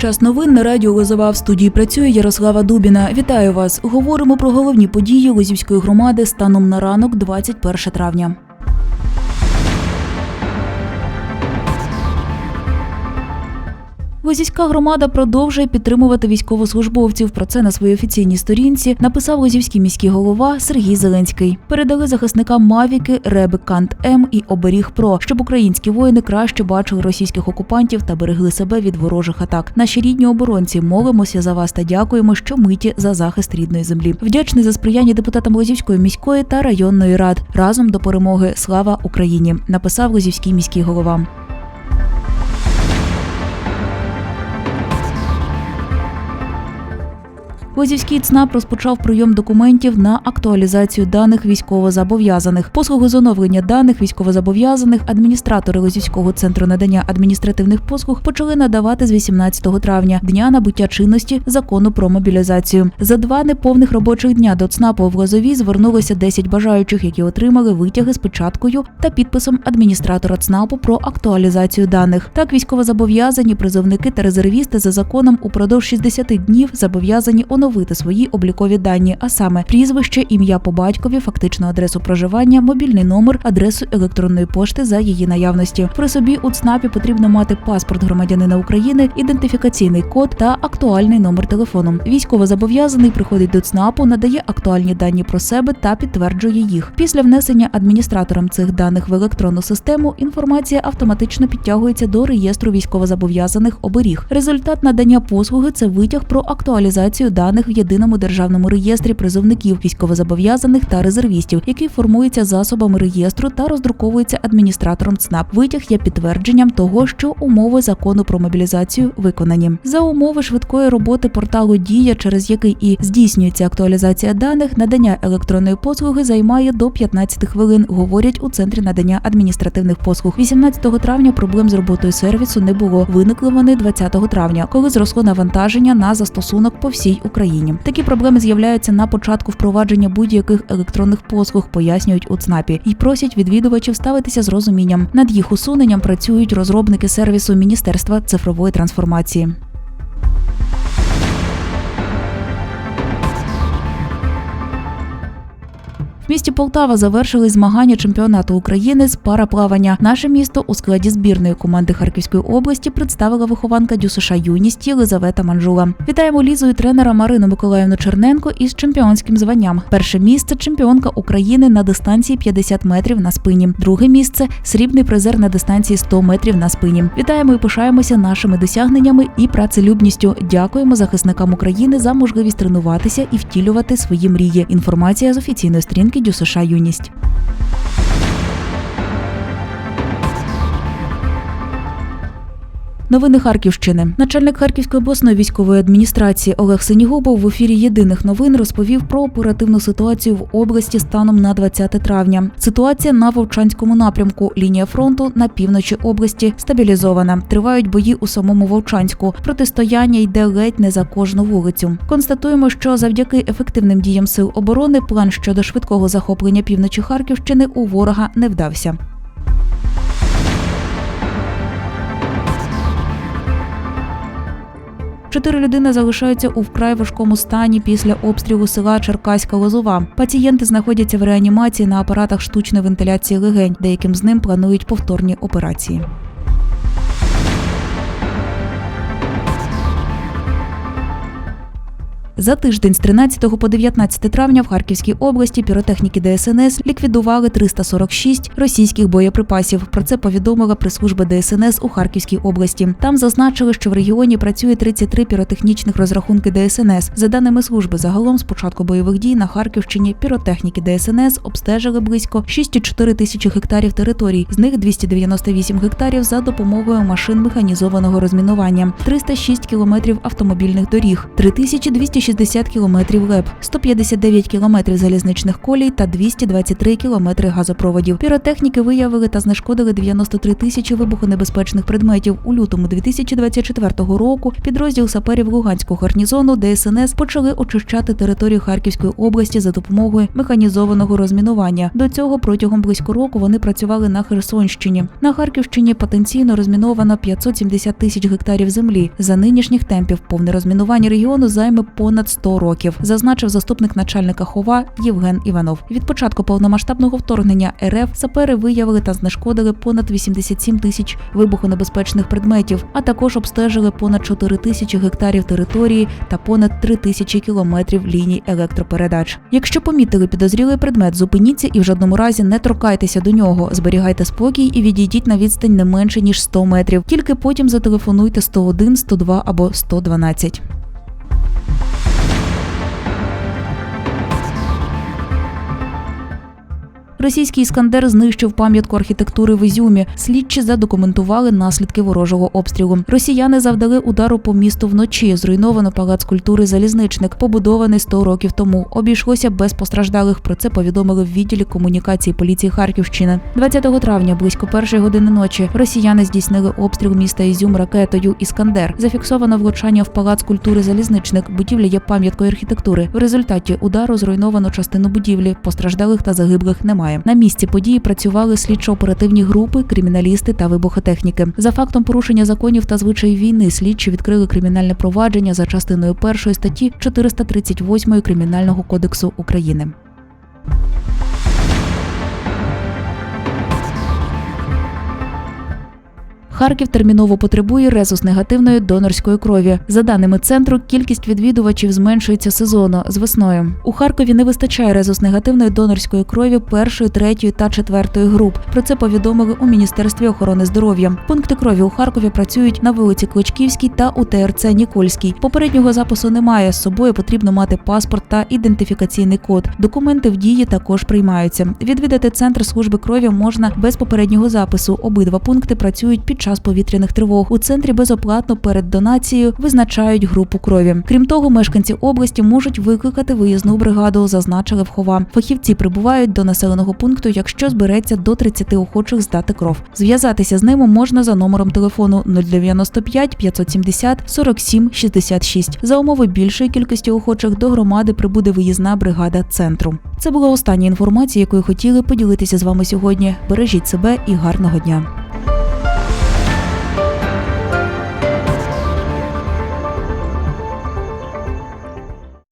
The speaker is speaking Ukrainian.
Час новин на радіо Лозова в студії працює Ярослава Дубіна. Вітаю вас. Говоримо про головні події Лозівської громади станом на ранок, 21 травня. Лозівська громада продовжує підтримувати військовослужбовців. Про це на своїй офіційній сторінці написав Лозівський міський голова Сергій Зеленський. Передали захисникам Мавіки, Реби Кант М і Оберіг Про, щоб українські воїни краще бачили російських окупантів та берегли себе від ворожих атак. Наші рідні оборонці молимося за вас та дякуємо, що миті за захист рідної землі. Вдячний за сприяння депутатам Лозівської міської та районної рад. Разом до перемоги. Слава Україні! Написав Лозівський міський голова. Лозівський ЦНАП розпочав прийом документів на актуалізацію даних військовозобов'язаних. Послуги з оновлення даних військовозобов'язаних адміністратори Лозівського центру надання адміністративних послуг почали надавати з 18 травня, дня набуття чинності закону про мобілізацію. За два неповних робочих дня до ЦНАПу в Лозові звернулося 10 бажаючих, які отримали витяги з печаткою та підписом адміністратора ЦНАПу про актуалізацію даних. Так, військовозобов'язані призовники та резервісти за законом упродовж 60 днів зобов'язані оновити свої облікові дані, а саме прізвище, ім'я по батькові, фактичну адресу проживання, мобільний номер, адресу електронної пошти за її наявності. При собі у ЦНАПі потрібно мати паспорт громадянина України, ідентифікаційний код та актуальний номер телефону. Військовозобов'язаний приходить до ЦНАПу, надає актуальні дані про себе та підтверджує їх. Після внесення адміністратором цих даних в електронну систему інформація автоматично підтягується до реєстру військовозобов'язаних оберіг. Результат надання послуги це витяг про актуалізацію даних в єдиному державному реєстрі призовників, військовозобов'язаних та резервістів, який формується засобами реєстру та роздруковується адміністратором ЦНАП. Витяг є підтвердженням того, що умови закону про мобілізацію виконані. За умови швидкої роботи порталу Дія, через який і здійснюється актуалізація даних, надання електронної послуги займає до 15 хвилин. Говорять у центрі надання адміністративних послуг. 18 травня проблем з роботою сервісу не було. Виникли вони 20 травня, коли зросло навантаження на застосунок по всій Україні. Такі проблеми з'являються на початку впровадження будь-яких електронних послуг, пояснюють у ЦНАПі, і просять відвідувачів ставитися з розумінням. Над їх усуненням працюють розробники сервісу Міністерства цифрової трансформації. Місті Полтава завершили змагання чемпіонату України з параплавання. Наше місто у складі збірної команди Харківської області представила вихованка ДЮСШ юність Єлизавета Манжула. Вітаємо Лізу і тренера Марину Миколаївну Черненко із чемпіонським званням. Перше місце чемпіонка України на дистанції 50 метрів на спині. Друге місце срібний призер на дистанції 100 метрів на спині. Вітаємо і пишаємося нашими досягненнями і працелюбністю. Дякуємо захисникам України за можливість тренуватися і втілювати свої мрії. Інформація з офіційної сторінки ДЮСШ юність. Новини Харківщини. Начальник Харківської обласної військової адміністрації Олег Синігубов в ефірі єдиних новин розповів про оперативну ситуацію в області станом на 20 травня. Ситуація на Вовчанському напрямку. Лінія фронту на півночі області стабілізована. Тривають бої у самому Вовчанську. Протистояння йде ледь не за кожну вулицю. Констатуємо, що завдяки ефективним діям сил оборони план щодо швидкого захоплення півночі Харківщини у ворога не вдався. Чотири людини залишаються у вкрай важкому стані після обстрілу села Черкаська Лозова. Пацієнти знаходяться в реанімації на апаратах штучної вентиляції легень. Деяким з ним планують повторні операції. За тиждень з 13 по 19 травня в Харківській області піротехніки ДСНС ліквідували 346 російських боєприпасів. Про це повідомила прес-служба ДСНС у Харківській області. Там зазначили, що в регіоні працює 33 піротехнічних розрахунки ДСНС. За даними служби, загалом з початку бойових дій на Харківщині піротехніки ДСНС обстежили близько 6,4 тисячі гектарів територій. З них 298 гектарів за допомогою машин механізованого розмінування, 306 кілометрів автомобільних доріг, 3260 260 кілометрів ЛЕП, 159 кілометрів залізничних колій та 223 кілометри газопроводів. Піротехніки виявили та знешкодили 93 тисячі вибухонебезпечних предметів. У лютому 2024 року підрозділ саперів Луганського гарнізону ДСНС почали очищати територію Харківської області за допомогою механізованого розмінування. До цього протягом близько року вони працювали на Херсонщині. На Харківщині потенційно розміновано 570 тисяч гектарів землі. За нинішніх темпів повне розмінування регіону займе понад 100 років, зазначив заступник начальника хова Євген Іванов. Від початку повномасштабного вторгнення РФ сапери виявили та знешкодили понад 87 тисяч вибухонебезпечних предметів, а також обстежили понад 4 тисячі гектарів території та понад 3 тисячі кілометрів ліній електропередач. Якщо помітили підозрілий предмет, зупиніться і в жодному разі не торкайтеся до нього. Зберігайте спокій і відійдіть на відстань не менше ніж 100 метрів. Тільки потім зателефонуйте 101, 102 або 112. Російський іскандер знищив пам'ятку архітектури в Ізюмі. Слідчі задокументували наслідки ворожого обстрілу. Росіяни завдали удару по місту вночі. Зруйновано палац культури залізничник, побудований 100 років тому. Обійшлося без постраждалих. Про це повідомили в відділі комунікації поліції Харківщини. 20 травня, близько першої години ночі, росіяни здійснили обстріл міста Ізюм ракетою Іскандер. Зафіксовано влучання в палац культури залізничник. Будівля є пам'яткою архітектури. В результаті удару зруйновано частину будівлі. Постраждалих та загиблих немає. На місці події працювали слідчо-оперативні групи, криміналісти та вибухотехніки. За фактом порушення законів та звичаїв війни слідчі відкрили кримінальне провадження за частиною першої статті 438 Кримінального кодексу України. Харків терміново потребує резус-негативної донорської крові. За даними центру, кількість відвідувачів зменшується сезонно з весною. У Харкові не вистачає резус-негативної донорської крові першої, третьої та четвертої груп. Про це повідомили у Міністерстві охорони здоров'я. Пункти крові у Харкові працюють на вулиці Кличківській та у ТРЦ Нікольській. Попереднього запису немає. З собою потрібно мати паспорт та ідентифікаційний код. Документи в дії також приймаються. Відвідати центр служби крові можна без попереднього запису. Обидва пункти працюють під час повітряних тривог. У центрі безоплатно перед донацією визначають групу крові. Крім того, мешканці області можуть викликати виїзну бригаду, зазначили в хова. Фахівці прибувають до населеного пункту, якщо збереться до 30 охочих здати кров. Зв'язатися з ними можна за номером телефону 095 570 47 66. За умови більшої кількості охочих до громади прибуде виїзна бригада центру. Це була остання інформація, якою хотіли поділитися з вами сьогодні. Бережіть себе і гарного дня.